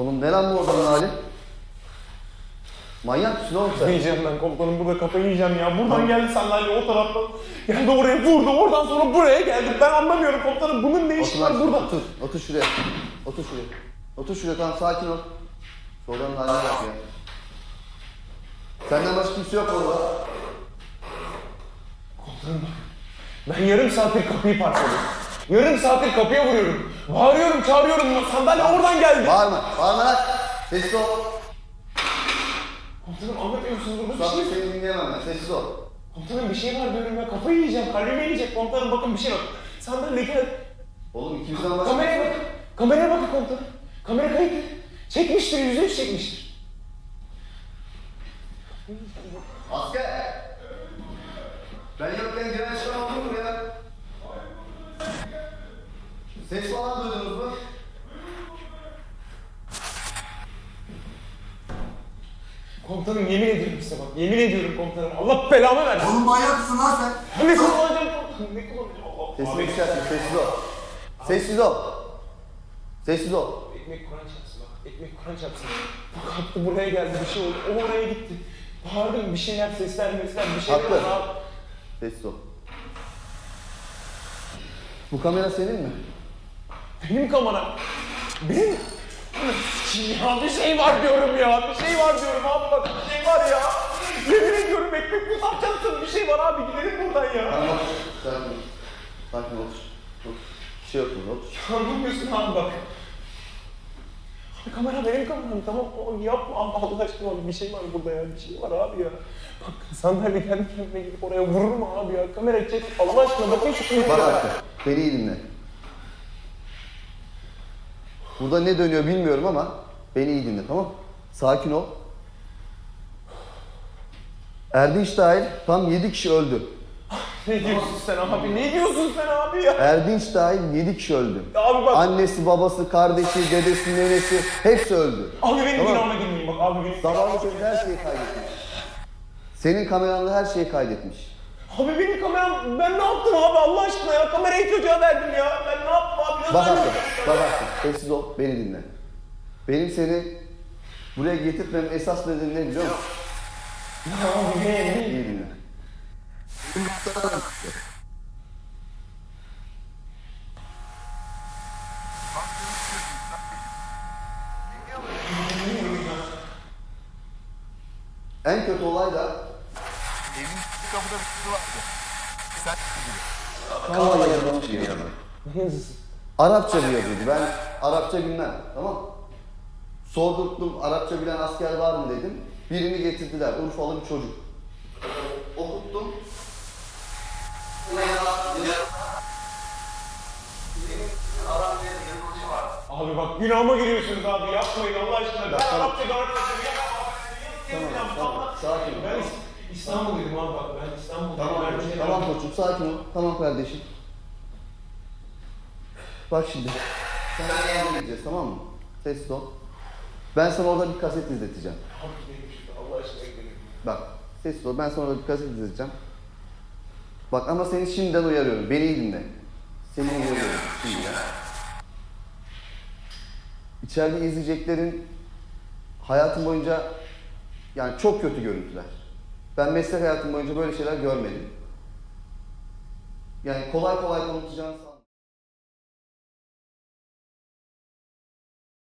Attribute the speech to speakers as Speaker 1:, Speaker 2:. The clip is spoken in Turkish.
Speaker 1: Oğlum ne lan bu odanın hali? Manyak mısın oğlum sen?
Speaker 2: Yiyeceğim ben komutanım burada kafayı yiyeceğim ya. Buradan geldi sandalye o taraftan. Geldi oraya vurdu. Oradan sonra buraya geldi. Ben anlamıyorum komutanım. Bunun ne işi var burada?
Speaker 1: Otur, otur şuraya. Otur şuraya. Otur şuraya tamam sakin ol. Odanın haline bak ya. Senden başka kimse yok orada.
Speaker 2: Komutanım. Ben yarım saattir kapıyı parçaladım. Yarım saattir kapıya vuruyorum. Bağırıyorum, çağırıyorum. Sandalye oradan geldi.
Speaker 1: Bağırma, bağırma lan. Sessiz ol.
Speaker 2: Komutanım anlatmıyorsunuz burada
Speaker 1: Şu
Speaker 2: bir
Speaker 1: an
Speaker 2: şey
Speaker 1: seni dinleyemem ben, sessiz ol.
Speaker 2: Komutanım bir şey var diyorum ya. Kafayı yiyeceğim. Kalbime yiyecek komutanım. Bakın bir şey var. Sandalye gel.
Speaker 1: Oğlum ikimizden başka
Speaker 2: Kameraya bakın. Kameraya bakın komutanım. Kamera kayıtlı. Çekmiştir, yüzde yüz çekmiştir.
Speaker 1: Asker! Ben yokken gelen çıkan oldu Ses falan duydunuz mu?
Speaker 2: Komutanım yemin ediyorum size bak. Yemin ediyorum komutanım. Allah belamı versin.
Speaker 3: Oğlum manyak mısın lan sen?
Speaker 2: Ne kullanacağım komutanım? Ne kullanacağım? Allah
Speaker 1: Sesini yükseltme, sessiz ol. Sessiz ol. Sessiz ol.
Speaker 2: Ekmek Kur'an çarpsın bak. Ekmek Kur'an çarpsın. Bak kalktı buraya geldi bir şey oldu. O oraya gitti. Bağırdım bir şeyler sesler mesler bir şeyler
Speaker 1: Haklı. Sessiz ol. Bu kamera senin mi?
Speaker 2: Benim kameram. Benim. Ya bir şey var diyorum ya. Bir şey var diyorum abi bak bir şey var ya. Yemin ediyorum ekmek mi satacaksın? Bir şey var abi gidelim buradan ya.
Speaker 1: Tamam otur. Sakin. Otur. Otur. Bir şey yok burada otur.
Speaker 2: Anlamıyorsun abi bak. Abi kamera benim kameram tamam o yapma abi Allah aşkına abi bir şey var burada ya bir şey var abi ya. Bak sandalye kendi kendine gidip oraya vurur mu abi ya? Kamera çek Allah aşkına bakın şu
Speaker 1: Bak
Speaker 2: ya.
Speaker 1: artık. Beni iyi dinle. Burada ne dönüyor bilmiyorum ama beni iyi dinle tamam? Sakin ol. Erdinç dahil tam 7 kişi öldü.
Speaker 2: Ne diyorsun sen abi? Ne diyorsun sen abi ya?
Speaker 1: Erdinç dahil 7 kişi öldü.
Speaker 2: Abi bak.
Speaker 1: Annesi, babası, kardeşi, dedesi, nenesi hepsi öldü.
Speaker 2: Abi benim
Speaker 1: Tamam.
Speaker 2: günahıma girmeyin bak abi benim.
Speaker 1: Zavallı çocuk her şeyi kaydetmiş. Senin kameranda her şeyi kaydetmiş.
Speaker 2: Abi benim kameram ben ne yaptım abi Allah aşkına ya kamerayı çocuğa verdim ya. Ben ne
Speaker 1: Bak artık, bak artık. Sessiz ol, beni dinle. Benim seni buraya getirtmemin esas nedeni ne biliyor musun?
Speaker 2: Ne ne?
Speaker 1: İyi dinle. En kötü olay da
Speaker 3: Evin kapıda bir kızı vardı. Sen gibi.
Speaker 1: Kava yazılmış Arapça bir yazıydı. Ben Arapça bilmem. Tamam? Sordurttum, Arapça bilen asker var mı dedim. Birini getirdiler, Urfalı bir çocuk. Okuttum.
Speaker 2: Abi bak günahıma giriyorsunuz abi yapmayın Allah aşkına. Ben
Speaker 1: tamam.
Speaker 2: Arapça Arapça
Speaker 1: Tamam, tamam, sakin ol.
Speaker 2: Ben İs- İstanbul'daydım abi bak ben İstanbul'dayım.
Speaker 1: Tamam,
Speaker 2: şey
Speaker 1: tamam koçum, sakin ol. Tamam kardeşim. Bak şimdi. Sana yardım edeceğiz, tamam mı? Sessiz ol. Ben sana orada bir kaset izleteceğim.
Speaker 2: Allah aşkına.
Speaker 1: Bak, sessiz ol. Ben sana orada bir kaset izleteceğim. Bak ama seni şimdiden uyarıyorum. Beni iyi dinle. Seni uyarıyorum şimdiden. İçeride izleyeceklerin hayatım boyunca yani çok kötü görüntüler. Ben meslek hayatım boyunca böyle şeyler görmedim. Yani kolay kolay konuşacağını.